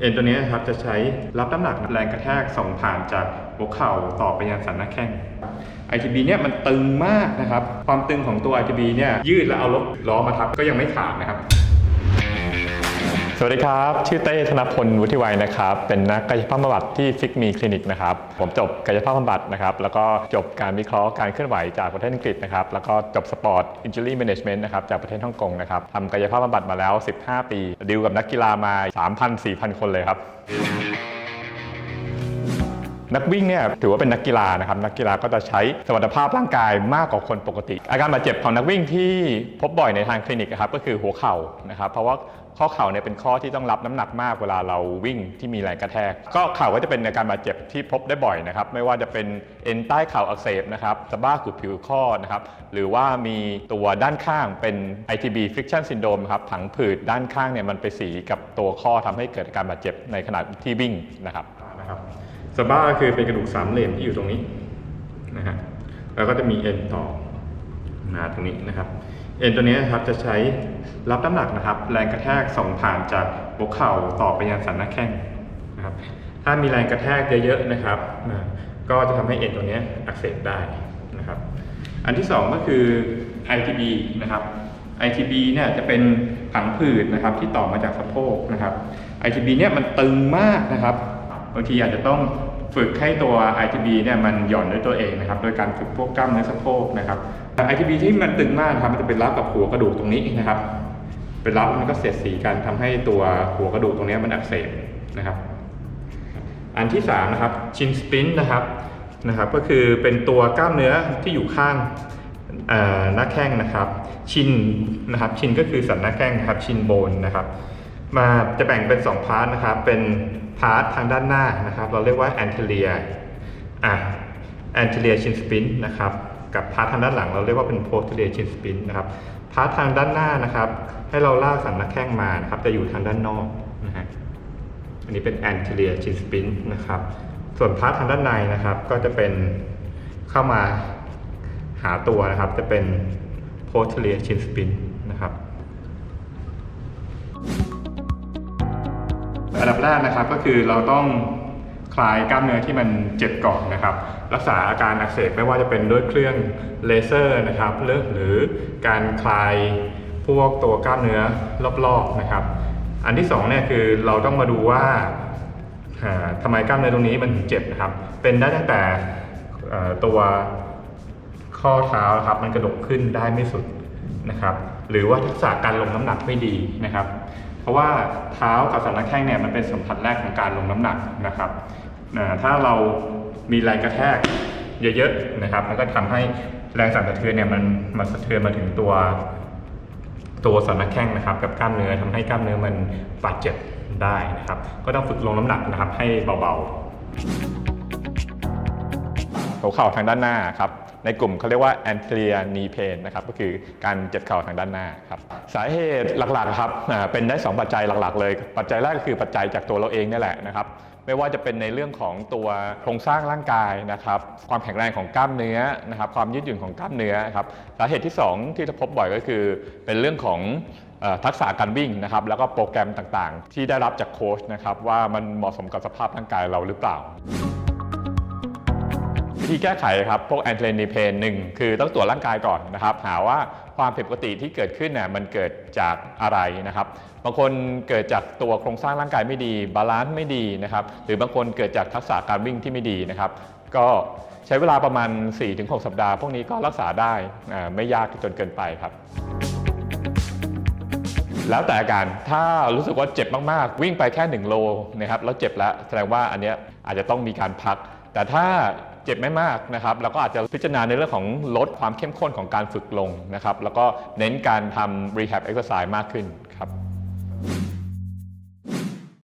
เอ็นตัวนี้นะครับจะใช้รับน้ำหนักแรงกระแทกส่งผ่านจากหัวเข่าต่อไปยังสันหน้าแข้ง ITB เนี่ยมันตึงมากนะครับ ความตึงของตัว ITB เนี่ยยืดแล้วเอาลบล้อมาทับก็ยังไม่ขาดนะครับ สวัสดีครับ ชื่อเต้ธนพลวุฒิวัยนะครับ เป็นนักกายภาพบำบัดที่ฟิกมีคลินิกนะครับ ผมจบกายภาพบำบัดนะครับ แล้วก็จบการวิเคราะห์การเคลื่อนไหวจากประเทศอังกฤษนะครับ แล้วก็จบสปอร์ต อินจูรี่แมネจเมนต์นะครับจากประเทศฮ่องกงนะครับทำกายภาพบำบัดมาแล้ว 15 ปีดีลกับนักกีฬามา 3,000-4,000 คนเลยครับ นักวิ่งเนี่ยถือว่าเป็นนักกีฬานะครับนักกีฬาก็จะใช้สมรรถภาพร่างกายมากกว่าคนปกติ อาการบาดเจ็บของนักวิ่งที่พบบ่อยในทางคลินิกนะครับก็คือหัวเข่านะครับเพราะว่าข้อเข่าเนี่ยเป็นข้อที่ต้องรับน้ำหนักมากเวลาเราวิ่งที่มีแรงกระแทก ก็เข่าก็จะเป็นอาการบาดเจ็บที่พบได้บ่อยนะครับไม่ว่าจะเป็นเอ็นใต้เข่าอักเสบนะครับสะบ้ากุดผิวข้อนะครับหรือว่ามีตัวด้านข้างเป็น ITB friction syndrome ครับผังผืดด้านข้างเนี่ยมันไปสีกับตัวข้อทำให้เกิดอาการบาดเจ็บในขณะที่วิ่งนะครับนะครับ สบ้าคือเป็นกระดูกสามเหลี่ยมที่อยู่ตรงนี้นะฮะแล้วก็จะมีเอ็นต่อมาตรงนี้นะครับเอ็นตัวนี้นะครับจะใช้รับน้ำหนักนะครับ แรงกระแทกส่งผ่านจากหัวเข่าต่อไปยังสันหน้าแข้งนะครับ ถ้ามีแรงกระแทกเยอะๆนะครับนะก็จะทำให้เอ็นตัวนี้อักเสบได้นะครับ อันที่สองก็คือ ITB นะครับ ITB เนี่ยจะเป็นผังผืดนะครับที่ต่อมาจากสะโพกนะครับ ITB เนี่ยมันตึงมากนะครับ บางทีอาจจะต้องฝึกให้ตัว ITB เนี่ยมันหย่อนด้วยตัวเองนะครับ โดยการฝึกพวกกล้ามเนื้อสะโพกนะครับ ITB ที่มันตึงมากครับมันจะเป็นรับกับหัวกระดูกตรงนี้นะครับ เป็นรับมันก็เสียดสีกันทำให้ตัวหัวกระดูกตรงนี้มันอักเสบนะครับ อันที่สามนะครับชินสปินนะครับนะครับ ก็คือเป็นตัวกล้ามเนื้อที่อยู่ข้างหน้าแข้งนะครับ ชินนะครับชินก็คือสันหน้าแข้งนะครับ ชินโบนนะครับ มาจะแบ่งเป็น 2 พาร์ทนะครับเป็น พาร์ททางด้านหน้านะครับ เราเรียกว่า anterior อะ anterior chin spin นะครับกับพาร์ททางด้านหลังเราเรียกว่าเป็น posterior chin spin นะครับพาร์ททางด้านหน้านะครับ ให้เราลากสันน้าแข้งมานะครับจะอยู่ทางด้านนอกนะฮะอันนี้เป็น anterior chin spin นะครับส่วนพาร์ททางด้านในนะครับ ก็จะเป็นเข้ามาหาตัวนะครับ จะเป็น posterior chin spin นะครับ อันดับแรกนะครับก็คือเราต้องคลายกล้ามเนื้อที่มันเจ็บก่อนนะครับ รักษาอาการอักเสบไม่ว่าจะเป็นด้วยเครื่องเลเซอร์นะครับหรือหรือการคลายพวกตัวกล้ามเนื้อรอบๆนะครับ อันที่สองเนี่ยคือเราต้องมาดูว่าอ่าทำไมกล้ามเนื้อตรงนี้มันเจ็บนะครับ เป็นได้ตั้งแต่ตัวข้อเท้าครับมันกระดกขึ้นได้ไม่สุดนะครับ หรือว่าทักษะการลงน้ำหนักไม่ดีนะครับ เพราะว่าเท้ากับสันหน้าแข้งเนี่ยมันเป็นสัมผัสแรกของการลงน้ำหนักนะครับถ้าเรามีแรงกระแทกเยอะๆนะครับ มันก็ทำให้แรงสั่นสะเทือนเนี่ยมันมันสะเทือนมาถึงตัวตัวสันหน้าแข้งนะครับ กับกล้ามเนื้อทำให้กล้ามเนื้อมันบาดเจ็บได้นะครับ ก็ต้องฝึกลงน้ำหนักนะครับให้เบาๆหัวเข่าทางด้านหน้าครับ ในกลุ่มเขาเรียกว่า anterior knee pain นะครับก็คือการเจ็บเข่าทางด้านหน้าครับสาเหตุหลักๆครับเป็นได้ 2 ปัจจัยหลักๆ เลย ปัจจัยแรกก็คือปัจจัยจากตัวเราเองนี่แหละนะครับไม่ว่าจะเป็นในเรื่องของตัวโครงสร้างร่างกายนะครับความแข็งแรงของกล้ามเนื้อนะครับความยืดหยุ่นของกล้ามเนื้อครับสาเหตุที่ 2 ที่จะพบบ่อยก็คือเป็นเรื่องของทักษะการวิ่งนะครับแล้วก็โปรแกรมต่างๆ ที่ได้รับจากโค้ชนะครับว่ามันเหมาะสมกับสภาพร่างกายเราหรือเปล่า ธีแก้ไขครับพวกแอนเทรนีเพนหนึ่งคือต้องตรวจร่างกายก่อนนะครับ หาว่าความผิดปกติที่เกิดขึ้นน่ะมันเกิดจากอะไรนะครับ บางคนเกิดจากตัวโครงสร้างร่างกายไม่ดีบาลานซ์ไม่ดีนะครับ หรือบางคนเกิดจากทักษะการวิ่งที่ไม่ดีนะครับ ก็ใช้เวลาประมาณ 4-6 สัปดาห์ พวกนี้ก็รักษาได้ไม่ยากจนเกินไปครับแล้วแต่อาการ ถ้ารู้สึกว่าเจ็บมากๆ วิ่งไปแค่ 1 โลนะครับ แล้วเจ็บแล้ว แสดงว่าอันเนี้ยอาจจะต้องมีการพัก แต่ถ้าเจ็บไม่มากนะครับเราก็อาจจะพิจารณาในเรื่องของลดความเข้มข้นของการฝึกลงนะครับแล้วก็เน้นการทำ rehab exercise มากขึ้นครับ